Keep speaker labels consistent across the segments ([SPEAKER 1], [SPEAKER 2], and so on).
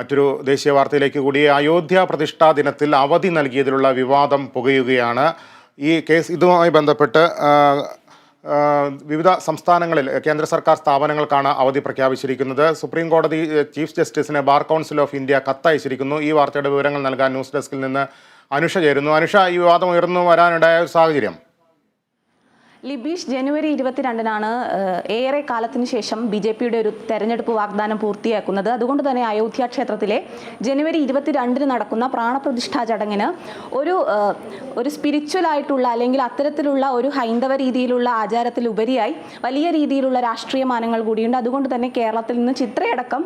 [SPEAKER 1] മറ്റൊരു ദേശീയ വാർത്തയിലേക്ക് കൂടി. അയോധ്യ പ്രതിഷ്ഠാ ദിനത്തിൽ അവധി നൽകിയതിലുള്ള വിവാദം പുകയുകയാണ്. ഈ കേസ് ഇതുമായി ബന്ധപ്പെട്ട് വിവിധ സംസ്ഥാനങ്ങളിൽ കേന്ദ്ര സർക്കാർ സ്ഥാപനങ്ങൾക്കാണ് അവധി പ്രഖ്യാപിച്ചിരിക്കുന്നത്. സുപ്രീം കോടതി ചീഫ് ജസ്റ്റിസിന് ബാർ കൗൺസിൽ ഓഫ് ഇന്ത്യ കത്തയച്ചിരിക്കുന്നു. ഈ വാർത്തയുടെ വിവരങ്ങൾ നൽകാൻ ന്യൂസ് ഡെസ്കിൽ നിന്ന് അനുഷ ചേരുന്നു. അനുഷ ഈ വിവാദം ഉയർന്നു വരാനിടയായ ഒരു സാഹചര്യം?
[SPEAKER 2] ലിബീഷ് ജനുവരി ഇരുപത്തിരണ്ടിനാണ് ഏറെ കാലത്തിന് ശേഷം ബി ജെ പിയുടെ ഒരു തെരഞ്ഞെടുപ്പ് വാഗ്ദാനം പൂർത്തിയാക്കുന്നത്. അതുകൊണ്ട് തന്നെ അയോധ്യ ക്ഷേത്രത്തിലെ ജനുവരി ഇരുപത്തിരണ്ടിന് നടക്കുന്ന പ്രാണപ്രതിഷ്ഠാ ചടങ്ങിന് ഒരു ഒരു സ്പിരിച്വൽ ആയിട്ടുള്ള അല്ലെങ്കിൽ അത്തരത്തിലുള്ള ഒരു ഹൈന്ദവ രീതിയിലുള്ള ആചാരത്തിലുപരിയായി വലിയ രീതിയിലുള്ള രാഷ്ട്രീയ മാനങ്ങൾ കൂടിയുണ്ട്. അതുകൊണ്ട് തന്നെ കേരളത്തിൽ നിന്ന് ചിത്രയടക്കം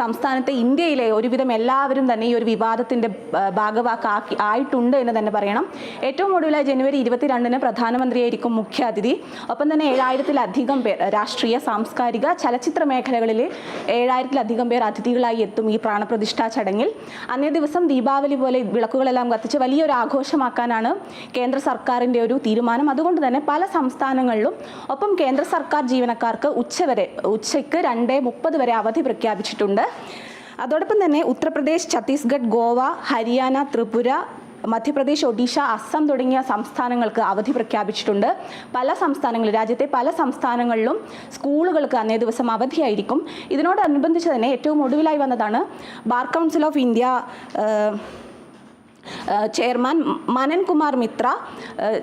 [SPEAKER 2] സംസ്ഥാനത്തെ ഇന്ത്യയിലെ ഒരുവിധം എല്ലാവരും തന്നെ ഈ ഒരു വിവാദത്തിന്റെ ഏഹ്, ഭാഗവാക്കാക്കി ആയിട്ടുണ്ട് എന്ന് തന്നെ പറയണം. ഏറ്റവും ഒടുവിലായി ജനുവരി ഇരുപത്തിരണ്ടിന് പ്രധാനമന്ത്രിയായിരിക്കും മുഖ്യാതിഥി. ഒപ്പം തന്നെ ഏഴായിരത്തിലധികം പേർ രാഷ്ട്രീയ സാംസ്കാരിക ചലച്ചിത്ര മേഖലകളിൽ ഏഴായിരത്തിലധികം പേർ അതിഥികളായി എത്തും ഈ പ്രാണപ്രതിഷ്ഠാ ചടങ്ങിൽ. അന്നേ ദിവസം ദീപാവലി പോലെ വിളക്കുകളെല്ലാം കത്തിച്ച് വലിയൊരു ആഘോഷമാക്കാനാണ് കേന്ദ്ര സർക്കാരിന്റെ ഒരു തീരുമാനം. അതുകൊണ്ട് തന്നെ പല സംസ്ഥാനങ്ങളിലും ഒപ്പം കേന്ദ്ര സർക്കാർ ജീവനക്കാർക്ക് ഉച്ചവരെ ഉച്ചയ്ക്ക് രണ്ട് മുപ്പത് വരെ അവധി പ്രഖ്യാപിച്ചിട്ടുണ്ട്. അതോടൊപ്പം തന്നെ ഉത്തർപ്രദേശ് ഛത്തീസ്ഗഡ് ഗോവ ഹരിയാന ത്രിപുര മധ്യപ്രദേശ് ഒഡീഷ അസം തുടങ്ങിയ സംസ്ഥാനങ്ങൾക്ക് അവധി പ്രഖ്യാപിച്ചിട്ടുണ്ട്. പല സംസ്ഥാനങ്ങളിലും രാജ്യത്തെ പല സംസ്ഥാനങ്ങളിലും സ്കൂളുകൾക്ക് അന്നേ ദിവസം അവധിയായിരിക്കും. ഇതിനോടനുബന്ധിച്ച് തന്നെ ഏറ്റവും ഒടുവിലായി വന്നതാണ് bar council of India chairman Manankumar Mitra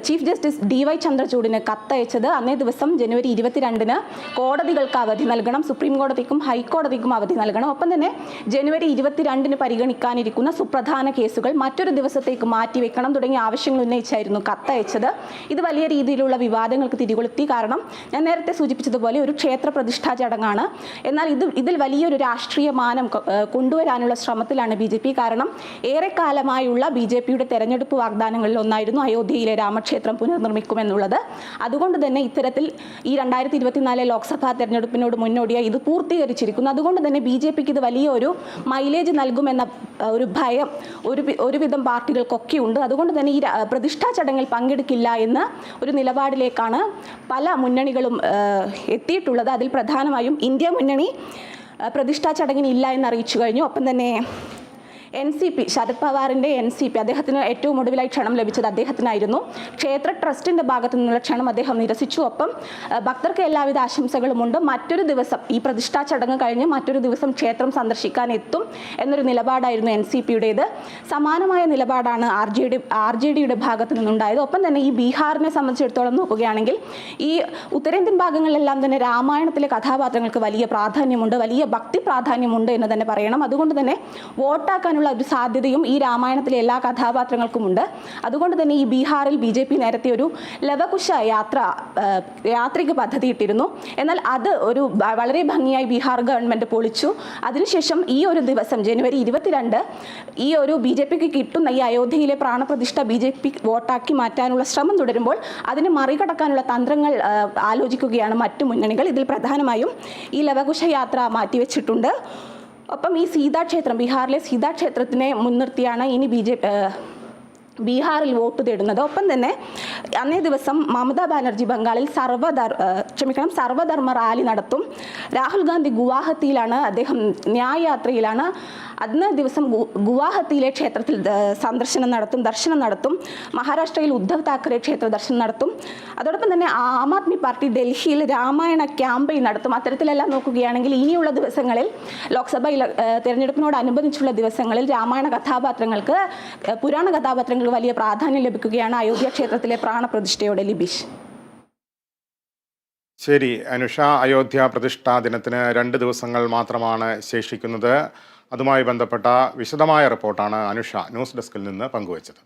[SPEAKER 2] chief justice D Y ചന്ദ്രചൂഡിന് കത്തയച്ചത് അന്നേ ദിവസം ജനുവരി ഇരുപത്തിരണ്ടിന് കോടതികൾക്ക് അവധി നൽകണം സുപ്രീം കോടതിക്കും ഹൈക്കോടതിക്കും അവധി നൽകണം. ഒപ്പം തന്നെ ജനുവരി ഇരുപത്തിരണ്ടിന് പരിഗണിക്കാനിരിക്കുന്ന സുപ്രധാന കേസുകൾ മറ്റൊരു ദിവസത്തേക്ക് മാറ്റിവെക്കണം തുടങ്ങിയ ആവശ്യങ്ങൾ ഉന്നയിച്ചായിരുന്നു കത്തയച്ചത്. ഇത് വലിയ രീതിയിലുള്ള വിവാദങ്ങൾക്ക് തിരികൊളുത്തി. കാരണം ഞാൻ നേരത്തെ സൂചിപ്പിച്ചതുപോലെ ഒരു ക്ഷേത്ര പ്രതിഷ്ഠാ ചടങ്ങാണ്. എന്നാൽ ഇത് ഇതിൽ വലിയൊരു രാഷ്ട്രീയ മാനം കൊണ്ടുവരാനുള്ള ശ്രമത്തിലാണ് ബി കാരണം ഏറെക്കാലമായുള്ള ബി ജെ പിയുടെ തെരഞ്ഞെടുപ്പ് വാഗ്ദാനങ്ങളിൽ ഒന്നായിരുന്നു അയോധ്യയിലെ രാമക്ഷേത്രം പുനർനിർമ്മിക്കുമെന്നുള്ളത്. അതുകൊണ്ട് തന്നെ ഇത്തരത്തിൽ ഈ രണ്ടായിരത്തി ഇരുപത്തിനാല് ലോക്സഭാ തെരഞ്ഞെടുപ്പിനോട് മുന്നോടിയായി ഇത് പൂർത്തീകരിച്ചിരിക്കുന്നു. അതുകൊണ്ട് തന്നെ ബി ജെ പിക്ക് ഇത് വലിയൊരു മൈലേജ് നൽകുമെന്ന ഒരു ഭയം ഒരു ഒരുവിധം പാർട്ടികൾക്കൊക്കെ ഉണ്ട്. അതുകൊണ്ട് തന്നെ ഈ പ്രതിഷ്ഠാ ചടങ്ങിൽ പങ്കെടുക്കില്ല എന്ന് ഒരു നിലപാടിലേക്കാണ് പല മുന്നണികളും എത്തിയിട്ടുള്ളത്. അതിൽ പ്രധാനമായും ഇന്ത്യ മുന്നണി പ്രതിഷ്ഠാ ചടങ്ങിന് ഇല്ല എന്ന് അറിയിച്ചു കഴിഞ്ഞു. ഒപ്പം തന്നെ എൻ സി പി ശരത് പവാറിന്റെ എൻ സി പി അദ്ദേഹത്തിന് ഏറ്റവും ഒടുവിലായി ക്ഷണം ലഭിച്ചത് അദ്ദേഹത്തിനായിരുന്നു. ക്ഷേത്ര ട്രസ്റ്റിന്റെ ഭാഗത്തു നിന്നുള്ള ക്ഷണം അദ്ദേഹം നിരസിച്ചു. ഒപ്പം ഭക്തർക്ക് എല്ലാവിധ ആശംസകളുമുണ്ട്. മറ്റൊരു ദിവസം ഈ പ്രതിഷ്ഠാ ചടങ്ങ് കഴിഞ്ഞ് മറ്റൊരു ദിവസം ക്ഷേത്രം സന്ദർശിക്കാൻ എത്തും എന്നൊരു നിലപാടായിരുന്നു എൻ സി പിയുടേത് സമാനമായ നിലപാടാണ് R J D R J ഡിയുടെ ഭാഗത്തു നിന്നുണ്ടായത്. ഒപ്പം തന്നെ ഈ ബീഹാറിനെ സംബന്ധിച്ചിടത്തോളം നോക്കുകയാണെങ്കിൽ ഈ ഉത്തരേന്ത്യൻ ഭാഗങ്ങളിലെല്ലാം തന്നെ രാമായണത്തിലെ കഥാപാത്രങ്ങൾക്ക് വലിയ പ്രാധാന്യമുണ്ട് വലിയ ഭക്തി പ്രാധാന്യമുണ്ട് എന്ന് തന്നെ പറയണം. അതുകൊണ്ട് തന്നെ വോട്ടാക്കാനുള്ള ഒരു സാധ്യതയും ഈ രാമായണത്തിലെ എല്ലാ കഥാപാത്രങ്ങൾക്കും ഉണ്ട് അതുകൊണ്ട് തന്നെ ഈ ബീഹാറിൽ ബി ജെ പി നേരത്തെ ഒരു ലവകുശ യാത്ര യാത്രയ്ക്ക് യാത്രയ്ക്ക് പദ്ധതിയിട്ടിരുന്നു എന്നാൽ അത് ഒരു വളരെ ഭംഗിയായി ബീഹാർ ഗവൺമെന്റ് പൊളിച്ചു. അതിനുശേഷം ഈ ഒരു ദിവസം ജനുവരി ഇരുപത്തിരണ്ട് ഈ ഒരു ബി ജെ പിക്ക് കിട്ടുന്ന ഈ അയോധ്യയിലെ പ്രാണപ്രതിഷ്ഠ ബി ജെ പി വോട്ടാക്കി മാറ്റാനുള്ള ശ്രമം തുടരുമ്പോൾ അതിനെ മറികടക്കാനുള്ള തന്ത്രങ്ങൾ ആലോചിക്കുകയാണ് മറ്റു മുന്നണികൾ. ഇതിൽ പ്രധാനമായും ഈ ലവകുശ യാത്ര മാറ്റിവെച്ചിട്ടുണ്ട്. ഒപ്പം ഈ സീതാക്ഷേത്രം ബീഹാറിലെ സീതാക്ഷേത്രത്തിനെ മുൻനിർത്തിയാണ് ഇനി ബി ജെ ബീഹാറിൽ വോട്ട് തേടുന്നത്. ഒപ്പം തന്നെ അന്നേ ദിവസം മമതാ ബാനർജി ബംഗാളിൽ സർവധർ ക്ഷമിക്കണം സർവധർമ്മ റാലി നടത്തും. രാഹുൽ ഗാന്ധി ഗുവാഹത്തിയിലാണ് അദ്ദേഹം ന്യായയാത്രയിലാണ്. അന്നേ ദിവസം ഗുവാഹത്തിയിലെ ക്ഷേത്രത്തിൽ സന്ദർശനം നടത്തും ദർശനം നടത്തും. മഹാരാഷ്ട്രയിൽ ഉദ്ധവ് താക്കറെ ക്ഷേത്ര ദർശനം നടത്തും. അതോടൊപ്പം തന്നെ ആം ആദ്മി പാർട്ടി ഡൽഹിയിൽ രാമായണ ക്യാമ്പയിൻ നടത്തും. അത്തരത്തിലെല്ലാം നോക്കുകയാണെങ്കിൽ ഇനിയുള്ള ദിവസങ്ങളിൽ ലോക്സഭ തിരഞ്ഞെടുപ്പിനോടനുബന്ധിച്ചുള്ള ദിവസങ്ങളിൽ രാമായണ കഥാപാത്രങ്ങൾക്ക് പുരാണ പുരാണ കഥാപാത്രങ്ങൾക്ക് വലിയ പ്രാധാന്യം ലഭിക്കുകയാണ് അയോധ്യ ക്ഷേത്രത്തിലെ പ്രാണപ്രതിഷ്ഠയോടെ ലിബിഷ്.
[SPEAKER 1] ശരി അനുഷ അയോധ്യ പ്രതിഷ്ഠാ ദിനത്തിന് രണ്ട് ദിവസങ്ങൾ മാത്രമാണ് ശേഷിക്കുന്നത്. അതുമായി ബന്ധപ്പെട്ട വിശദമായ റിപ്പോർട്ടാണ് അനുഷ ന്യൂസ് ഡെസ്കിൽ നിന്ന് പങ്കുവച്ചത്.